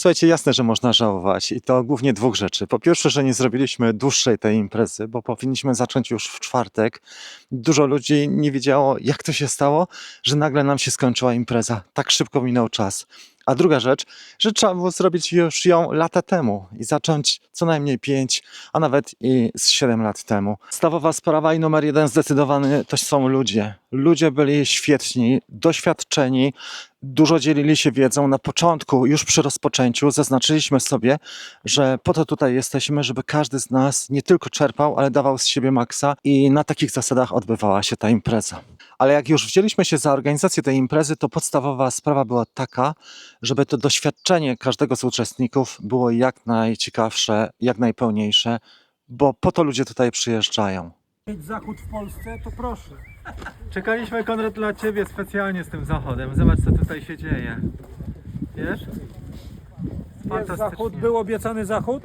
Słuchajcie, jasne, że można żałować i to głównie dwóch rzeczy. Po pierwsze, że nie zrobiliśmy dłuższej tej imprezy, bo powinniśmy zacząć już w czwartek. Dużo ludzi nie wiedziało, jak to się stało, że nagle nam się skończyła impreza. Tak szybko minął czas. A druga rzecz, że trzeba było zrobić już ją lata temu i zacząć co najmniej pięć, a nawet i z siedem lat temu. Stawowa sprawa i numer jeden zdecydowany to są ludzie. Ludzie byli świetni, doświadczeni, dużo dzielili się wiedzą. Na początku, już przy rozpoczęciu, zaznaczyliśmy sobie, że po to tutaj jesteśmy, żeby każdy z nas nie tylko czerpał, ale dawał z siebie maksa i na takich zasadach odbywała się ta impreza. Ale jak już wzięliśmy się za organizację tej imprezy, to podstawowa sprawa była taka, żeby to doświadczenie każdego z uczestników było jak najciekawsze, jak najpełniejsze, bo po to ludzie tutaj przyjeżdżają. mieć zachód w Polsce, to proszę. Czekaliśmy Konrad dla Ciebie specjalnie z tym zachodem. Zobacz co tutaj się dzieje. Wiesz? Jest zachód, był obiecany zachód?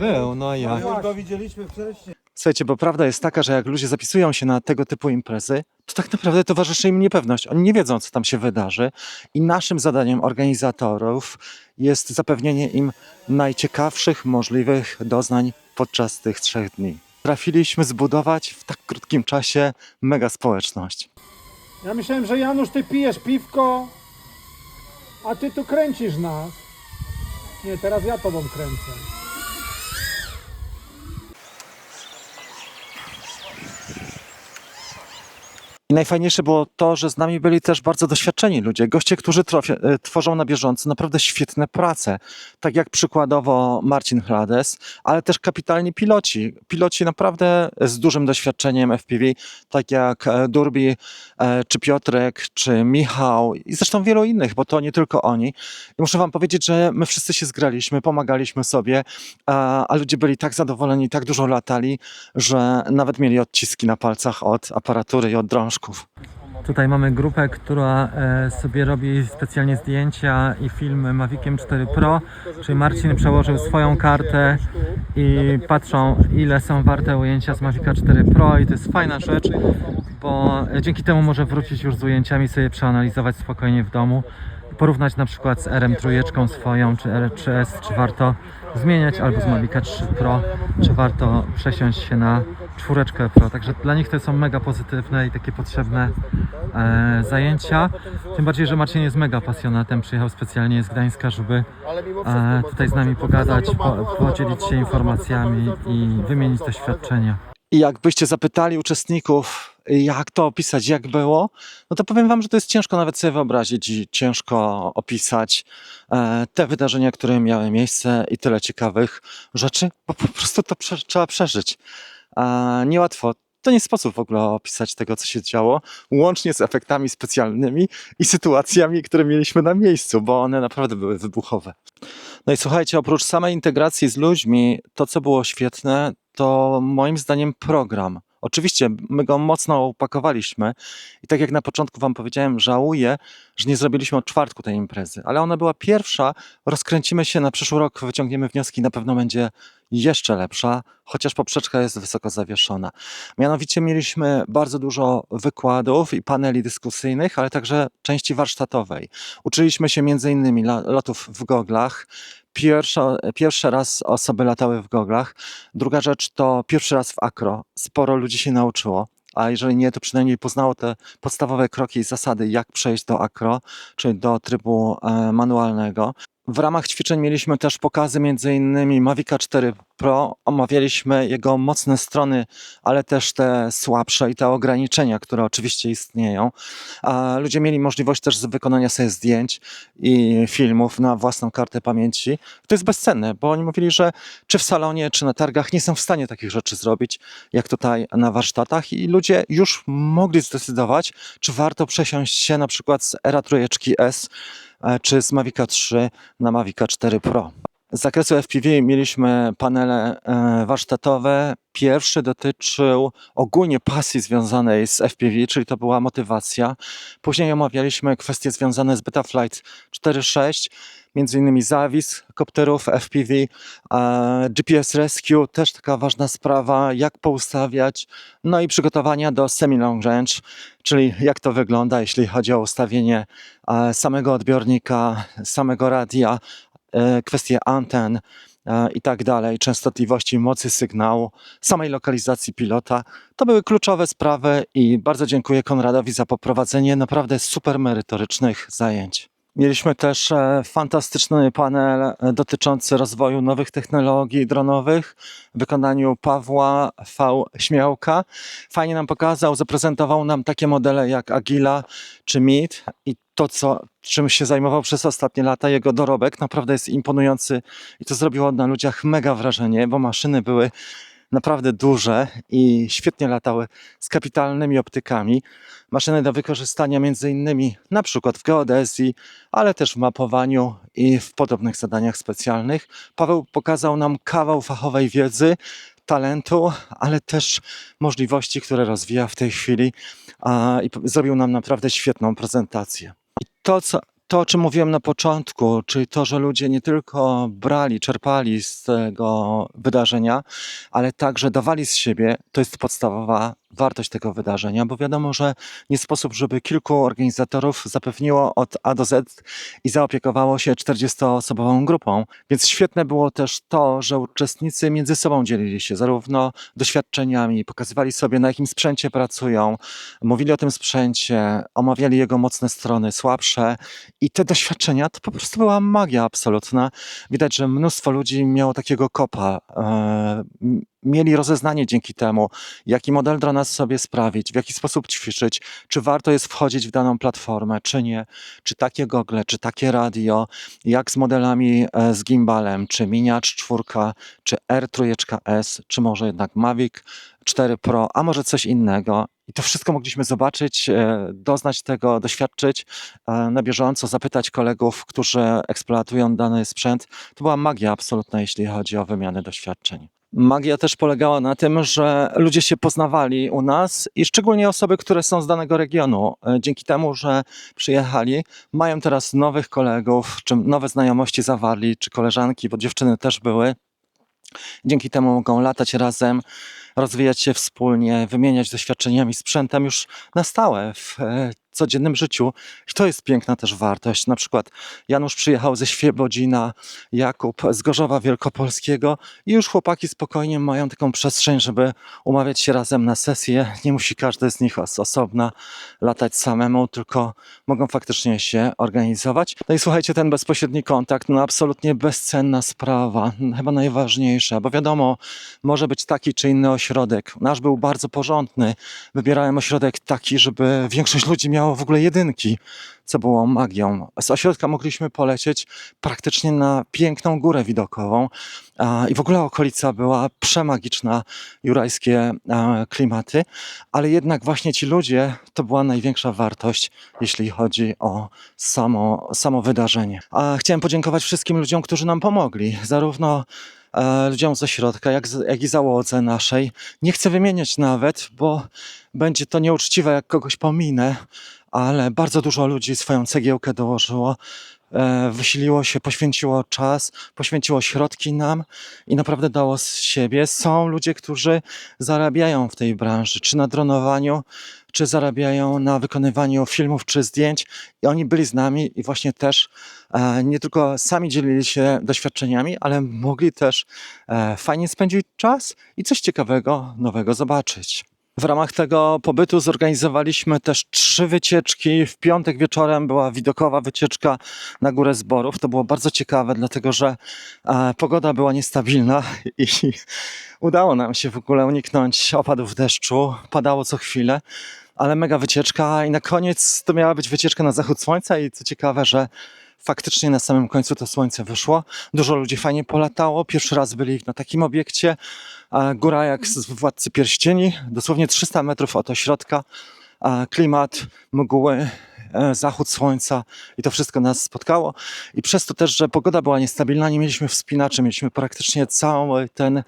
Był, no ja. Już go widzieliśmy wcześniej. Słuchajcie, bo prawda jest taka, że jak ludzie zapisują się na tego typu imprezy, to tak naprawdę towarzyszy im niepewność. Oni nie wiedzą, co tam się wydarzy. I naszym zadaniem organizatorów jest zapewnienie im najciekawszych możliwych doznań podczas tych trzech dni. Trafiliśmy zbudować w tak krótkim czasie mega społeczność. Ja myślałem, że Janusz, ty pijesz piwko, a ty tu kręcisz nas. Nie, teraz ja tobą kręcę. Najfajniejsze było to, że z nami byli też bardzo doświadczeni ludzie, goście, którzy trofie, e, tworzą na bieżąco naprawdę świetne prace. Tak jak przykładowo Marcin Hlades, ale też kapitalni piloci. Piloci naprawdę z dużym doświadczeniem FPV, tak jak e, Durbi, e, czy Piotrek, czy Michał i zresztą wielu innych, bo to nie tylko oni. I muszę wam powiedzieć, że my wszyscy się zgraliśmy, pomagaliśmy sobie, a, ludzie byli tak zadowoleni, tak dużo latali, że nawet mieli odciski na palcach od aparatury i od Tutaj mamy grupę, która e, sobie robi specjalnie zdjęcia i filmy Maviciem 4 Pro, czyli Marcin przełożył swoją kartę i patrzą ile są warte ujęcia z Mavica 4 Pro i to jest fajna rzecz, bo dzięki temu może wrócić już z ujęciami, sobie przeanalizować spokojnie w domu, porównać na przykład z RM3 swoją, czy R3S, czy warto zmieniać, albo z Mavica 3 Pro, czy warto przesiąść się na czwóreczkę Pro. Także dla nich to są mega pozytywne i takie potrzebne e, zajęcia. Tym bardziej, że Marcin jest mega pasjonatem, przyjechał specjalnie z Gdańska, żeby e, tutaj z nami pogadać, po, podzielić się informacjami i wymienić doświadczenia. I jakbyście zapytali uczestników, jak to opisać, jak było, no to powiem wam, że to jest ciężko nawet sobie wyobrazić i ciężko opisać e, te wydarzenia, które miały miejsce i tyle ciekawych rzeczy, bo po prostu to prze, trzeba przeżyć. E, niełatwo. To nie sposób w ogóle opisać tego, co się działo, łącznie z efektami specjalnymi i sytuacjami, które mieliśmy na miejscu, bo one naprawdę były wybuchowe. No i słuchajcie, oprócz samej integracji z ludźmi, to co było świetne, to moim zdaniem program. Oczywiście my go mocno upakowaliśmy i tak jak na początku wam powiedziałem, żałuję, że nie zrobiliśmy od czwartku tej imprezy, ale ona była pierwsza, rozkręcimy się na przyszły rok, wyciągniemy wnioski, na pewno będzie jeszcze lepsza, chociaż poprzeczka jest wysoko zawieszona. Mianowicie mieliśmy bardzo dużo wykładów i paneli dyskusyjnych, ale także części warsztatowej. Uczyliśmy się la- lotów w goglach, Pierwsza, pierwszy raz osoby latały w goglach. Druga rzecz to pierwszy raz w akro. Sporo ludzi się nauczyło, a jeżeli nie, to przynajmniej poznało te podstawowe kroki i zasady, jak przejść do akro, czyli do trybu e, manualnego. W ramach ćwiczeń mieliśmy też pokazy innymi Mavica 4 Pro. Omawialiśmy jego mocne strony, ale też te słabsze i te ograniczenia, które oczywiście istnieją. Ludzie mieli możliwość też wykonania sobie zdjęć i filmów na własną kartę pamięci. To jest bezcenne, bo oni mówili, że czy w salonie, czy na targach nie są w stanie takich rzeczy zrobić, jak tutaj na warsztatach i ludzie już mogli zdecydować, czy warto przesiąść się na przykład z Era trójeczki S czy z Mavica 3 na Mavica 4 Pro. Z zakresu FPV mieliśmy panele e, warsztatowe. Pierwszy dotyczył ogólnie pasji związanej z FPV, czyli to była motywacja. Później omawialiśmy kwestie związane z Betaflight 4.6, innymi zawis kopterów FPV, GPS Rescue, też taka ważna sprawa, jak poustawiać, no i przygotowania do semi-long range, czyli jak to wygląda, jeśli chodzi o ustawienie samego odbiornika, samego radia, e, kwestie anten e, i tak dalej, częstotliwości, mocy sygnału, samej lokalizacji pilota. To były kluczowe sprawy i bardzo dziękuję Konradowi za poprowadzenie naprawdę super merytorycznych zajęć. Mieliśmy też e, fantastyczny panel e, dotyczący rozwoju nowych technologii dronowych w wykonaniu Pawła V. Śmiałka. Fajnie nam pokazał, zaprezentował nam takie modele jak Agila czy MIT i to, co, czym się zajmował przez ostatnie lata, jego dorobek naprawdę jest imponujący i to zrobiło na ludziach mega wrażenie, bo maszyny były naprawdę duże i świetnie latały z kapitalnymi optykami. Maszyny do wykorzystania między innymi na przykład w geodezji, ale też w mapowaniu i w podobnych zadaniach specjalnych. Paweł pokazał nam kawał fachowej wiedzy, talentu, ale też możliwości, które rozwija w tej chwili a, i zrobił nam naprawdę świetną prezentację. I to, co, to, o czym mówiłem na początku, czyli to, że ludzie nie tylko brali, czerpali z tego wydarzenia, ale także dawali z siebie, to jest podstawowa wartość tego wydarzenia, bo wiadomo, że nie sposób, żeby kilku organizatorów zapewniło od A do Z i zaopiekowało się 40-osobową grupą. Więc świetne było też to, że uczestnicy między sobą dzielili się zarówno doświadczeniami, pokazywali sobie na jakim sprzęcie pracują, mówili o tym sprzęcie, omawiali jego mocne strony, słabsze i te doświadczenia to po prostu była magia absolutna. Widać, że mnóstwo ludzi miało takiego kopa. Mieli rozeznanie dzięki temu, jaki model drona sobie sprawić, w jaki sposób ćwiczyć, czy warto jest wchodzić w daną platformę, czy nie, czy takie gogle, czy takie radio, jak z modelami e, z gimbalem, czy Miniacz 4, czy R3S, czy może jednak Mavic 4 Pro, a może coś innego. I to wszystko mogliśmy zobaczyć, e, doznać tego, doświadczyć e, na bieżąco, zapytać kolegów, którzy eksploatują dany sprzęt. To była magia absolutna, jeśli chodzi o wymianę doświadczeń. Magia też polegała na tym, że ludzie się poznawali u nas i szczególnie osoby, które są z danego regionu. E, Dzięki temu, że przyjechali, mają teraz nowych kolegów, czy nowe znajomości zawarli, czy koleżanki, bo dziewczyny też były. Dzięki temu mogą latać razem, rozwijać się wspólnie, wymieniać doświadczeniami, sprzętem już na stałe w e, codziennym życiu. I to jest piękna też wartość. Na przykład Janusz przyjechał ze Świebodzina, Jakub z Gorzowa Wielkopolskiego i już chłopaki spokojnie mają taką przestrzeń, żeby umawiać się razem na sesję. Nie musi każdy z nich z osobna latać samemu, tylko mogą faktycznie się organizować. No i słuchajcie, ten bezpośredni kontakt, no absolutnie bezcenna sprawa, chyba najważniejsza, bo wiadomo, może być taki czy inny ośrodek. Nasz był bardzo porządny. Wybierałem ośrodek taki, żeby większość ludzi miało w ogóle jedynki, co było magią. Z ośrodka mogliśmy polecieć praktycznie na piękną górę widokową i w ogóle okolica była przemagiczna, jurajskie klimaty, ale jednak właśnie ci ludzie to była największa wartość, jeśli chodzi o samo, samo wydarzenie. A chciałem podziękować wszystkim ludziom, którzy nam pomogli, zarówno e, ludziom ze środka, jak, jak i załodze naszej. Nie chcę wymieniać nawet, bo będzie to nieuczciwe, jak kogoś pominę, ale bardzo dużo ludzi swoją cegiełkę dołożyło, e, wysiliło się, poświęciło czas, poświęciło środki nam i naprawdę dało z siebie. Są ludzie, którzy zarabiają w tej branży, czy na dronowaniu, czy zarabiają na wykonywaniu filmów czy zdjęć i oni byli z nami i właśnie też e, nie tylko sami dzielili się doświadczeniami, ale mogli też e, fajnie spędzić czas i coś ciekawego, nowego zobaczyć. W ramach tego pobytu zorganizowaliśmy też trzy wycieczki. W piątek wieczorem była widokowa wycieczka na Górę Zborów. To było bardzo ciekawe, dlatego że e, pogoda była niestabilna i udało nam się w ogóle uniknąć opadów deszczu. Padało co chwilę, ale mega wycieczka i na koniec to miała być wycieczka na zachód słońca i co ciekawe, że faktycznie na samym końcu to słońce wyszło. Dużo ludzi fajnie polatało. Pierwszy raz byli na takim obiekcie. Góra jak z Władcy Pierścieni, dosłownie 300 metrów od ośrodka. Klimat, mgły, zachód słońca i to wszystko nas spotkało. I przez to też, że pogoda była niestabilna, nie mieliśmy wspinaczy, mieliśmy praktycznie cały ten,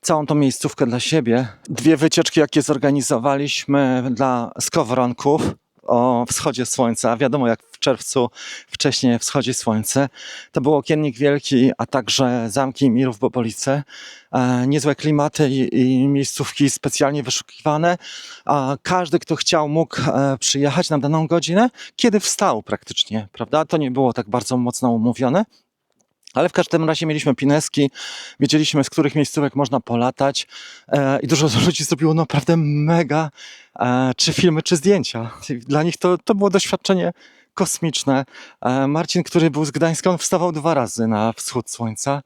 całą tą miejscówkę dla siebie. Dwie wycieczki, jakie zorganizowaliśmy dla skowronków o wschodzie słońca. Wiadomo, jak w czerwcu wcześniej wschodzi słońce. To był Okiennik Wielki, a także Zamki Mirów Bobolice. Niezłe klimaty i, i miejscówki specjalnie wyszukiwane. A każdy, kto chciał, mógł e, przyjechać na daną godzinę, kiedy wstał praktycznie, prawda? To nie było tak bardzo mocno umówione. Ale w każdym razie mieliśmy pineski, wiedzieliśmy z których miejscówek można polatać e, i dużo ludzi zrobiło naprawdę mega e, czy filmy, czy zdjęcia. Dla nich to, to było doświadczenie kosmiczne. E, Marcin, który był z Gdańska, on wstawał dwa razy na wschód słońca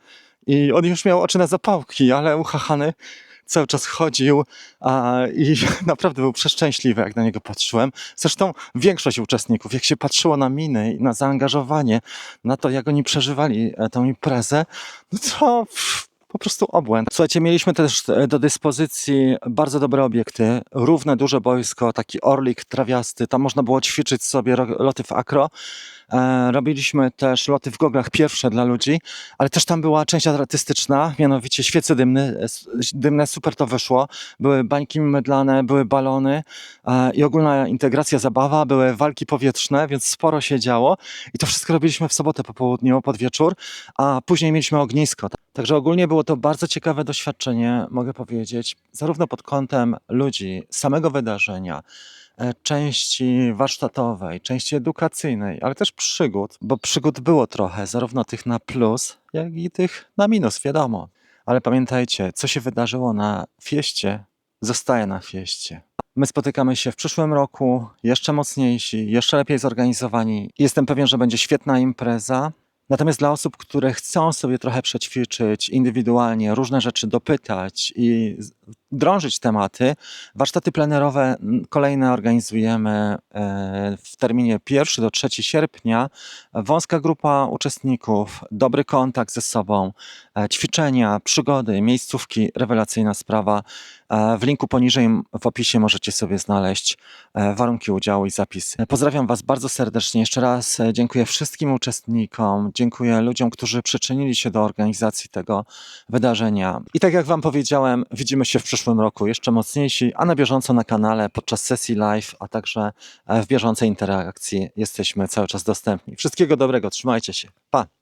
i on już miał oczy na zapałki, ale uchachany cały czas chodził a, i naprawdę był przeszczęśliwy, jak na niego patrzyłem. Zresztą większość uczestników, jak się patrzyło na miny i na zaangażowanie, na to, jak oni przeżywali e, tę imprezę, no to po prostu obłęd. Słuchajcie, mieliśmy też e, do dyspozycji bardzo dobre obiekty, równe duże boisko, taki orlik trawiasty, tam można było ćwiczyć sobie loty w akro. E, robiliśmy też loty w goglach pierwsze dla ludzi, ale też tam była część artystyczna, mianowicie świece dymne, dymne super to wyszło. Były bańki mydlane, były balony e, i ogólna integracja zabawa, były walki powietrzne, więc sporo się działo i to wszystko robiliśmy w sobotę po południu, pod wieczór, a później mieliśmy ognisko. Także ogólnie było to bardzo ciekawe doświadczenie, mogę powiedzieć, zarówno pod kątem ludzi, samego wydarzenia, części warsztatowej, części edukacyjnej, ale też przygód, bo przygód było trochę, zarówno tych na plus, jak i tych na minus, wiadomo. Ale pamiętajcie, co się wydarzyło na fieście, zostaje na fieście. My spotykamy się w przyszłym roku, jeszcze mocniejsi, jeszcze lepiej zorganizowani. Jestem pewien, że będzie świetna impreza. Natomiast dla osób, które chcą sobie trochę przećwiczyć indywidualnie, różne rzeczy dopytać i drążyć tematy, warsztaty plenerowe m, kolejne organizujemy e, w terminie 1 do 3 sierpnia. Wąska grupa uczestników, dobry kontakt ze sobą, e, ćwiczenia, przygody, miejscówki, rewelacyjna sprawa. E, W linku poniżej w opisie możecie sobie znaleźć warunki udziału i zapisy. Pozdrawiam Was bardzo serdecznie. Jeszcze raz dziękuję wszystkim uczestnikom, dziękuję ludziom, którzy przyczynili się do organizacji tego wydarzenia. I tak jak Wam powiedziałem, widzimy się w przyszłym roku jeszcze mocniejsi, a na bieżąco na kanale podczas sesji live, a także e, w bieżącej interakcji jesteśmy cały czas dostępni. Wszystkiego dobrego, trzymajcie się. Pa!